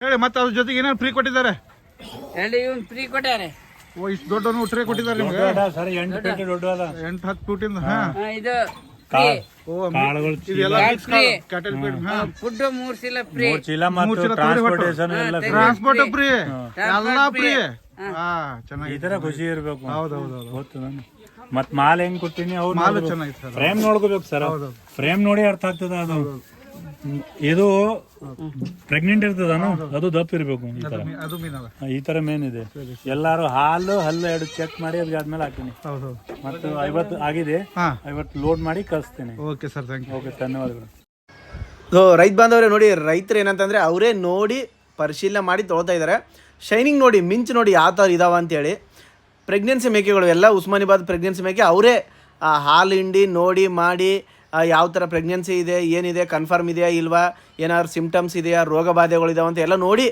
ಹೇಳಿ ಮತ್ತೆ ಅದ್ರ ಜೊತೆಗೆ ಏನೇನು ಫ್ರೀ ಕೊಟ್ಟಿದ್ದಾರೆ? ಎರಡು ಇವನ್ ಫ್ರೀ ಕೊಟ್ಟಾರೆ ಓ ಇಷ್ಟು ದೊಡ್ಡ ಟ್ರೇ ಕೊಟ್ಟಿದ್ದಾರೆ ನಿಮ್ಗೆ? ಸರ್ ಎಂಟು ಪೇಟೆ ದೊಡ್ಡ ಅದ ಎಂಟು ಹತ್ತು ಫೂಟಿಂದ ಹಾ. ಹಾ, ಇದು ಫ್ರೀ ಓ ಕಾಳುಗಳು ಇದೆಲ್ಲ ಕಾಳು ಕ್ಯಾಟಲ್ ಫೀಡ್ ಹಾ. ಫುಡ್ ಮೂರ್ ಸಲ ಫ್ರೀ ಮೂರ್ ಚೀಲ ಮೂರ್ ಮತ್ತು ಚೀಲ ತೊಗರಿ ಹೊಟ್ಟು. ಟ್ರಾನ್ಸ್ಪೋರ್ಟೇಷನ್ ಎಲ್ಲ free. ಟ್ರಾನ್ಸ್ಪೋರ್ಟ್ ಫ್ರೀ ಎಲ್ಲಾ ಫ್ರೀ ಹಾ. ಈ ಚೆನ್ನಾಗಿದೆ. ತರ ಖುಷಿ ಇರ್ಬೇಕು. ಹೌದು ಹೌದು ಹೌದು ಗೊತ್ತು ನಾನು ಮತ್ ಮಾಲ್ ಹೆಂಗ್ ಕೊಟ್ಟಿನಿ ಅವ್ರು ಮಾಲು ಚೆನ್ನಾಗಿದೆ ಸರ್. ಫ್ರೇಮ್ ನೋಡ್ಕೋಬೇಕು ಸರ್. ಹೌದು. ಫ್ರೇಮ್ ನೋಡಿ ಅರ್ಥ ಆಗ್ತದ ಅದು. ಇದು ಪ್ರೆಗ್ನೆಂಟ್ ಇರ್ತದಾನು? ಅದು ದಪ್ಪ ಇರಬೇಕು ಈ ತರ. ಅದು ಮೀನಲ್ಲ. ಈ ತರ ಮೇನ್ ಇದೆ. ಎಲ್ಲಾರು ಹಾಲು ಹಲ್ಲು ಎರಡು ಚೆಕ್ ಮಾಡಿ ಅದ್ಗೆ ಆದ್ಮೇಲೆ ಹಾಕ್ತೀನಿ. ಹೌದು ಮತ್ತು ಐವತ್ತು ಆಗಿದೆ. ಹಾ. ಐವತ್ತು ಲೋಡ್ ಮಾಡಿ ಕಳಿಸ್ತೇನೆ. Okay sir thank you okay ಧನ್ಯವಾದಗಳು. ಸೊ ರೈತ ಬಾಂಧವರೇ ನೋಡಿ ರೈತರು ಏನಂತಂದರೆ ಅವರೇ ನೋಡಿ ಪರಿಶೀಲನೆ ಮಾಡಿ ತೊಗೊಳ್ತಾ ಇದ್ದಾರೆ. ಶೈನಿಂಗ್ ನೋಡಿ ಮಿಂಚು ನೋಡಿ ಯಾವ ಥರ ಇದಾವ ಅಂತೇಳಿ. ಪ್ರೆಗ್ನೆನ್ಸಿ ಮೇಕೆಗಳು ಎಲ್ಲ ಉಸ್ಮಾನಿಬಾದ್ ಪ್ರೆಗ್ನೆನ್ಸಿ ಮೇಕೆ ಅವರೇ ಹಾಲು ಹಿಂಡಿ ನೋಡಿ ಮಾಡಿ ಯಾವ ಥರ ಪ್ರೆಗ್ನೆನ್ಸಿ ಇದೆ, ಏನಿದೆ ಕನ್ಫರ್ಮ್ ಇದೆಯಾ ಇಲ್ವಾ, ಏನಾದ್ರು ಸಿಮ್ಟಮ್ಸ್ ಇದೆಯಾ ರೋಗ ಬಾಧೆಗಳಿದಾವೆ ಅಂತ ಎಲ್ಲ ನೋಡಿ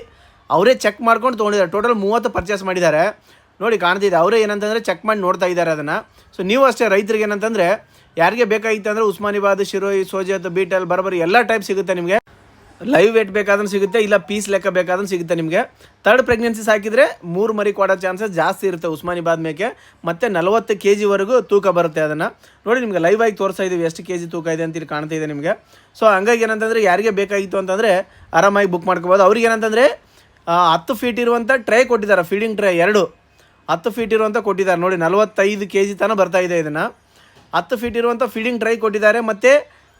ಅವರೇ ಚೆಕ್ ಮಾಡ್ಕೊಂಡು ತೊಗೊಂಡಿದ್ದಾರೆ. ಟೋಟಲ್ ಮೂವತ್ತು ಪರ್ಚೇಸ್ ಮಾಡಿದ್ದಾರೆ. ನೋಡಿ ಕಾಣ್ತಿದೆ, ಅವರೇ ಏನಂತಂದರೆ ಚೆಕ್ ಮಾಡಿ ನೋಡ್ತಾ ಇದ್ದಾರೆ ಅದನ್ನು. ಸೊ ನೀವು ಅಷ್ಟೇ ರೈತರಿಗೆ ಏನಂತಂದರೆ, ಯಾರಿಗೆ ಬೇಕಾಗಿತ್ತು ಅಂದರೆ ಉಸ್ಮಾನಿಬಾದ್, ಶಿರೋಯಿ, ಸೋಜತ್, ಬೀಟಲ್, ಬರಬರಿ ಎಲ್ಲ ಟೈಪ್ ಸಿಗುತ್ತೆ ನಿಮಗೆ. ಲೈವ್ ವೇಟ್ ಬೇಕಾದ್ರೂ ಸಿಗುತ್ತೆ, ಇಲ್ಲ ಪೀಸ್ ಲೆಕ್ಕ ಬೇಕಾದ್ರೂ ಸಿಗುತ್ತೆ ನಿಮಗೆ. ತರ್ಡ್ ಪ್ರೆಗ್ನೆನ್ಸಿ ಹಾಕಿದರೆ ಮೂರು ಮರಿ ಕೊಡೋ ಚಾನ್ಸಸ್ ಜಾಸ್ತಿ ಇರುತ್ತೆ ಉಸ್ಮಾನಿಬಾದ್ ಮೇಕೆ ಮತ್ತು ನಲವತ್ತು ಕೆ ಜಿವರೆಗೂ ತೂಕ ಬರುತ್ತೆ ಅದನ್ನು. ನೋಡಿ ನಿಮಗೆ ಲೈವ್ ಆಗಿ ತೋರಿಸ್ತಾ ಇದ್ದೀವಿ ಎಷ್ಟು ಕೆ ಜಿ ತೂಕ ಇದೆ ಅಂತ ಇಲ್ಲಿ ಕಾಣ್ತಾ ಇದೆ ನಿಮಗೆ. ಸೊ ಹಂಗಾಗಿ ಏನಂತಂದರೆ ಯಾರಿಗೆ ಬೇಕಾಗಿತ್ತು ಅಂತಂದರೆ ಆರಾಮಾಗಿ ಬುಕ್ ಮಾಡ್ಕೋಬೋದು. ಅವ್ರಿಗೆ ಏನಂತಂದರೆ ಹತ್ತು ಫೀಟ್ ಇರುವಂಥ ಟ್ರೈ ಕೊಟ್ಟಿದ್ದಾರೆ ಫೀಡಿಂಗ್ ಟ್ರೈ ಎರಡು. ಹತ್ತು ಫೀಟ್ ಇರುವಂಥ ಕೊಟ್ಟಿದ್ದಾರೆ. ನೋಡಿ ನಲವತ್ತೈದು ಕೆ ಜಿ ತನಕ ಬರ್ತಾ ಇದೆ ಇದನ್ನು. ಹತ್ತು ಫೀಟ್ ಇರುವಂಥ ಫೀಡಿಂಗ್ ಟ್ರೈ ಕೊಟ್ಟಿದ್ದಾರೆ. ಮತ್ತು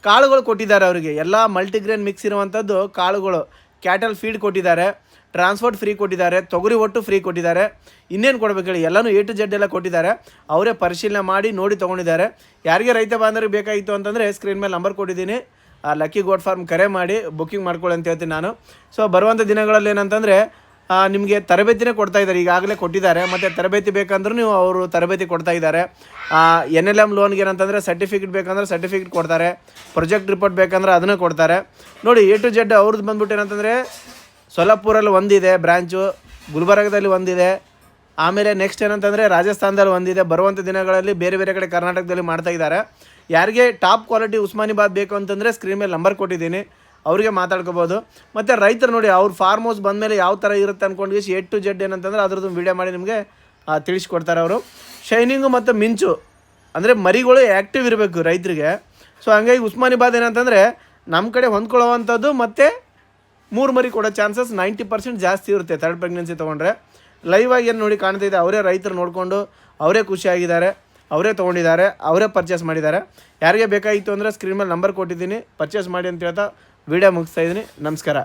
ಕಾಳುಗಳು ಕೊಟ್ಟಿದ್ದಾರೆ ಅವರಿಗೆ. ಎಲ್ಲ ಮಲ್ಟಿಗ್ರೇನ್ ಮಿಕ್ಸ್ ಇರುವಂಥದ್ದು ಕಾಳುಗಳು. ಕ್ಯಾಟಲ್ ಫೀಡ್ ಕೊಟ್ಟಿದ್ದಾರೆ. ಟ್ರಾನ್ಸ್ಪೋರ್ಟ್ ಫ್ರೀ ಕೊಟ್ಟಿದ್ದಾರೆ. ತೊಗರಿ ಒಟ್ಟು ಫ್ರೀ ಕೊಟ್ಟಿದ್ದಾರೆ. ಇನ್ನೇನು ಕೊಡ್ಬೇಕು ಹೇಳಿ? ಎಲ್ಲನೂ ಎ ಟು ಜೆಡ್ ಎಲ್ಲ ಕೊಟ್ಟಿದ್ದಾರೆ. ಅವರೇ ಪರಿಶೀಲನೆ ಮಾಡಿ ನೋಡಿ ತೊಗೊಂಡಿದ್ದಾರೆ. ಯಾರಿಗೆ ರೈತ ಬಾಂಧವರಿಗೆ ಬೇಕಾಗಿತ್ತು ಅಂತಂದರೆ ಸ್ಕ್ರೀನ್ ಮೇಲೆ ನಂಬರ್ ಕೊಟ್ಟಿದ್ದೀನಿ. ಆ ಲಕ್ಕಿ ಗೋಡ್ ಫಾರ್ಮ್ ಕರೆ ಮಾಡಿ ಬುಕ್ಕಿಂಗ್ ಮಾಡ್ಕೊಳ್ಳಿ ಅಂತ ಹೇಳ್ತೀನಿ ನಾನು. ಸೊ ಬರುವಂಥ ದಿನಗಳಲ್ಲಿ ಏನಂತಂದರೆ ನಿಮಗೆ ತರಬೇತಿನೇ ಕೊಡ್ತಾ ಇದ್ದಾರೆ, ಈಗಾಗಲೇ ಕೊಟ್ಟಿದ್ದಾರೆ. ಮತ್ತು ತರಬೇತಿ ಬೇಕಂದ್ರೂ ನೀವು ಅವರು ತರಬೇತಿ ಕೊಡ್ತಾ ಇದ್ದಾರೆ. ಎನ್ ಎಲ್ ಎಂ ಲೋನ್ಗೆ ಏನಂತಂದರೆ ಸರ್ಟಿಫಿಕೇಟ್ ಬೇಕಂದ್ರೆ ಸರ್ಟಿಫಿಕೇಟ್ ಕೊಡ್ತಾರೆ. ಪ್ರೊಜೆಕ್ಟ್ ರಿಪೋರ್ಟ್ ಬೇಕಂದ್ರೆ ಅದನ್ನು ಕೊಡ್ತಾರೆ. ನೋಡಿ ಎ ಟು ಜೆಡ್ ಅವ್ರದ್ದು ಬಂದ್ಬಿಟ್ಟು ಏನಂತಂದರೆ ಸೊಲಾಪುರಲ್ಲಿ ಒಂದಿದೆ ಬ್ರ್ಯಾಂಚು ಗುಲ್ಬರ್ಗದಲ್ಲಿ ಒಂದಿದೆ. ಆಮೇಲೆ ನೆಕ್ಸ್ಟ್ ಏನಂತಂದರೆ ರಾಜಸ್ಥಾನದಲ್ಲಿ ಒಂದಿದೆ. ಬರುವಂಥ ದಿನಗಳಲ್ಲಿ ಬೇರೆ ಬೇರೆ ಕಡೆ ಕರ್ನಾಟಕದಲ್ಲಿ ಮಾಡ್ತಾ ಇದ್ದಾರೆ. ಯಾರಿಗೆ ಟಾಪ್ ಕ್ವಾಲಿಟಿ ಉಸ್ಮಾನಿಬಾದ್ ಬೇಕು ಅಂತಂದರೆ ಸ್ಕ್ರೀನ್ ಮೇಲೆ ನಂಬರ್ ಕೊಟ್ಟಿದ್ದೀನಿ. ಅವರಿಗೆ ಮಾತಾಡ್ಕೋಬೋದು. ಮತ್ತು ರೈತರು ನೋಡಿ, ಅವ್ರು ಫಾರ್ಮ್ ಹೌಸ್ ಬಂದಮೇಲೆ ಯಾವ ಥರ ಇರುತ್ತೆ ಅಂದ್ಕೊಂಡು ಎ ಟು ಜೆಡ್ ಏನಂತಂದ್ರೆ ಅದ್ರದ್ದು ವೀಡಿಯೋ ಮಾಡಿ ನಿಮಗೆ ತಿಳಿಸ್ಕೊಡ್ತಾರೆ ಅವರು. ಶೈನಿಂಗು ಮತ್ತು ಮಿಂಚು ಅಂದರೆ ಮರಿಗಳು ಆ್ಯಕ್ಟಿವ್ ಇರಬೇಕು ರೈತರಿಗೆ. ಸೊ ಹಂಗಾಗಿ ಉಸ್ಮಾನಿಬಾದ್ ಏನಂತಂದರೆ ನಮ್ಮ ಕಡೆ ಹೊಂದ್ಕೊಳ್ಳೋವಂಥದ್ದು ಮತ್ತು ಮೂರು ಮರಿ ಕೊಡೋ ಚಾನ್ಸಸ್ ನೈಂಟಿ ಪರ್ಸೆಂಟ್ ಜಾಸ್ತಿ ಇರುತ್ತೆ ಥರ್ಡ್ ಪ್ರೆಗ್ನೆನ್ಸಿ ತೊಗೊಂಡ್ರೆ. ಲೈವ್ ಆಗಿ ಏನು ನೋಡಿ ಕಾಣ್ತಿದೆ ಅವರೇ ರೈತರು ನೋಡಿಕೊಂಡು ಅವರೇ ಖುಷಿಯಾಗಿದ್ದಾರೆ ಅವರೇ ತೊಗೊಂಡಿದ್ದಾರೆ, ಅವರೇ ಪರ್ಚೇಸ್ ಮಾಡಿದ್ದಾರೆ. ಯಾರಿಗೆ ಬೇಕಾಗಿತ್ತು ಅಂದರೆ ಸ್ಕ್ರೀನ್ ಮೇಲೆ ನಂಬರ್ ಕೊಟ್ಟಿದ್ದೀನಿ ಪರ್ಚೇಸ್ ಮಾಡಿ ಅಂತ ಹೇಳ್ತಾ ವೀಡಿಯೋ ಮುಗಿಸ್ತಾ ಇದ್ದೀನಿ. ನಮಸ್ಕಾರ.